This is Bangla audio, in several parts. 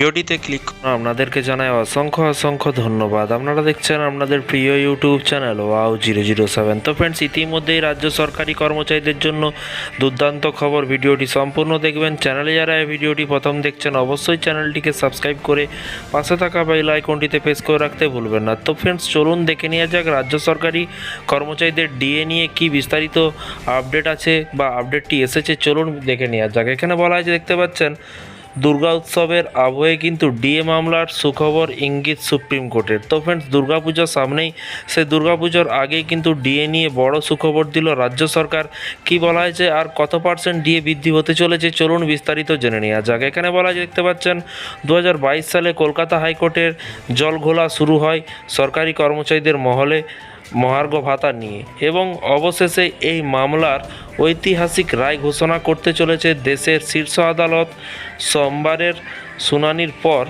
ভিডিওটিতে ক্লিক আপনাদেরকে জানাই অসংখ্য অসংখ্য ধন্যবাদ। আপনারা দেখছেন আপনাদের প্রিয় YouTube channel wow zero zero seven তো ফ্রেন্ডস ইতিমধ্যেই রাজ্য সরকারি কর্মচারীদের জন্য দুর্দান্ত খবর, ভিডিওটি সম্পূর্ণ দেখবেন। চ্যানেলে যারা এই ভিডিওটি প্রথম দেখছেন, অবশ্যই চ্যানেলটিকে সাবস্ক্রাইব করে পাশে থাকা বেল আইকনটিতে প্রেস করে রাখতে ভুলবেন না। তো ফ্রেন্ডস চলুন দেখে নেওয়া যাক রাজ্য সরকারি কর্মচারীদের ডিএ নিয়ে কি বিস্তারিত আপডেট আছে বা আপডেটটি এসেছে। চলুন দেখে নেওয়া যাক। এখানে বলা হয়েছে, দেখতে পাচ্ছেন দুর্গা উৎসবের আবহে কিন্তু ডিএ মামলার সুখবর ইঙ্গিত সুপ্রিম কোর্টের। তো ফ্রেন্ডস দুর্গাপূজার সামনেই সে দুর্গাপুজোর আগেই কিন্তু ডিএ নিয়ে বড় সুখবর দিল রাজ্য সরকার। কি বলা হয়েছে আর কত পার্সেন্ট ডিএ বৃদ্ধি হতে চলেছে চলুন বিস্তারিত জেনে নেওয়া যাক। এখানে বলা দেখতে পাচ্ছেন দু হাজার বাইশ সালে কলকাতা হাইকোর্টের জলঘোলা শুরু হয় সরকারি কর্মচারীদের মহলে। মহার্ঘ ভাতা নিয়ে এবং অবশেষে এই মামলার ঐতিহাসিক রায় ঘোষণা করতে চলেছে দেশের শীর্ষ আদালত। সোমবারের শুনানির পর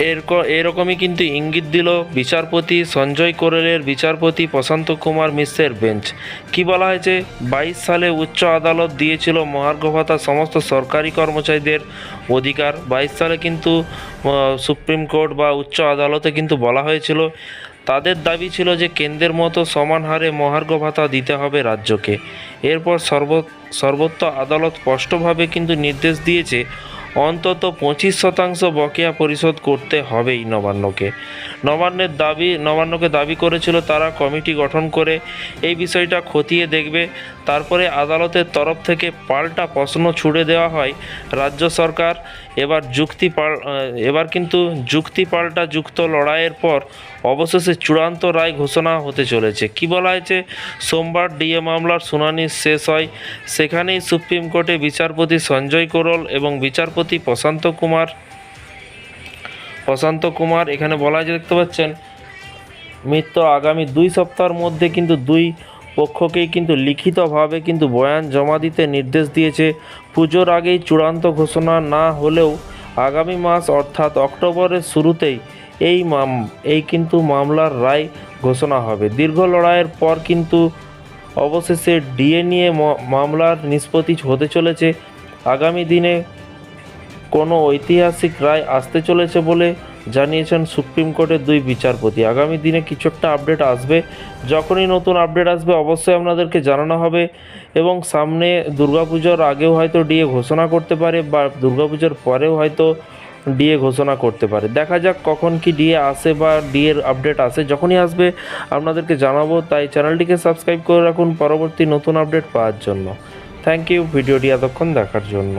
এরক- এরকমই কিন্তু ইঙ্গিত দিল বিচারপতি সঞ্জয় কোরেলের বিচারপতি প্রশান্ত কুমার মিশ্রের বেঞ্চ। কি বলা হয়েছে? বাইশ সালে উচ্চ আদালত দিয়েছিল মহার্ঘ ভাতা সমস্ত সরকারি কর্মচারীদের অধিকার। বাইশ সালে কিন্তু সুপ্রিম কোর্ট বা উচ্চ আদালতে কিন্তু বলা হয়েছিল, তাদের দাবি ছিল যে কেন্দ্রের মতো সমান হারে মহার্ঘ ভাতা দিতে হবে রাজ্যকে। এরপর সর্ব, সর্বোচ্চ আদালত স্পষ্টভাবে কিন্তু নির্দেশ দিয়েছে অন্তত পঁচিশ শতাংশ বকেয়া পরিশোধ করতে হবেই নবান্নকে। নবান্নের দাবি, নবান্নকে দাবি করেছিল তারা কমিটি গঠন করে। এই বিষয়টা খতিয়ে দেখবে। তারপরে আদালতের তরফ থেকে পাল্টা প্রশ্ন ছুড়ে দেওয়া হয় রাজ্য সরকার। এবার যুক্তি পাল এবার কিন্তু যুক্তি পাল্টা যুক্ত লড়াইয়ের পর অবশেষে চূড়ান্ত রায় ঘোষণা হতে চলেছে। কি বলা হয়েছে? সোমবার ডিএ মামলার শুনানি শেষ হয়। সেখানেই সুপ্রিম কোর্টে বিচারপতি সঞ্জয় কোরল এবং বিচারপতি প্রশান্ত কুমার প্রশান্ত কুমার, এখানে বলা হয়েছে, দেখতে পাচ্ছেন, মিত্র আগামী দুই সপ্তাহের মধ্যে কিন্তু দুই পক্ষকেই কিন্তু লিখিতভাবে কিন্তু বয়ান জমা দিতে নির্দেশ দিয়েছে। পুজোর আগেই চূড়ান্ত ঘোষণা না হলেও আগামী মাস, অর্থাৎ অক্টোবরের শুরুতেই এই মাম, এই কিন্তু মামলার রায় ঘোষণা হবে। দীর্ঘ লড়াইয়ের পর কিন্তু অবশেষে ডিএ নিয়ে ম- মামলার নিষ্পত্তি হতে চলেছে। আগামী দিনে কোনো ঐতিহাসিক রায় আসতে চলেছে বলে জানিয়েছেন সুপ্রিম কোর্টের দুই বিচারপতি। আগামী দিনে কিছু একটা আপডেট আসবে। যখনই নতুন আপডেট আসবে, অবশ্যই আপনাদেরকে জানানো হবে এবং সামনে দুর্গাপুজোর আগেও হয়তো ডিএ ঘোষণা করতে পারে বা দুর্গাপুজোর পরেও হয়তো ডিএ ঘোষণা করতে পারে। দেখা যাক কখন কি ডিএ আসে বা ডিএর আপডেট আসে। যখনই আসবে, আপনাদেরকে জানাব। তাই চ্যানেলটিকে সাবস্ক্রাইব করে রাখুন পরবর্তী নতুন আপডেট পাওয়ার জন্য। থ্যাংক ইউ ভিডিওটি এতক্ষণ দেখার জন্য।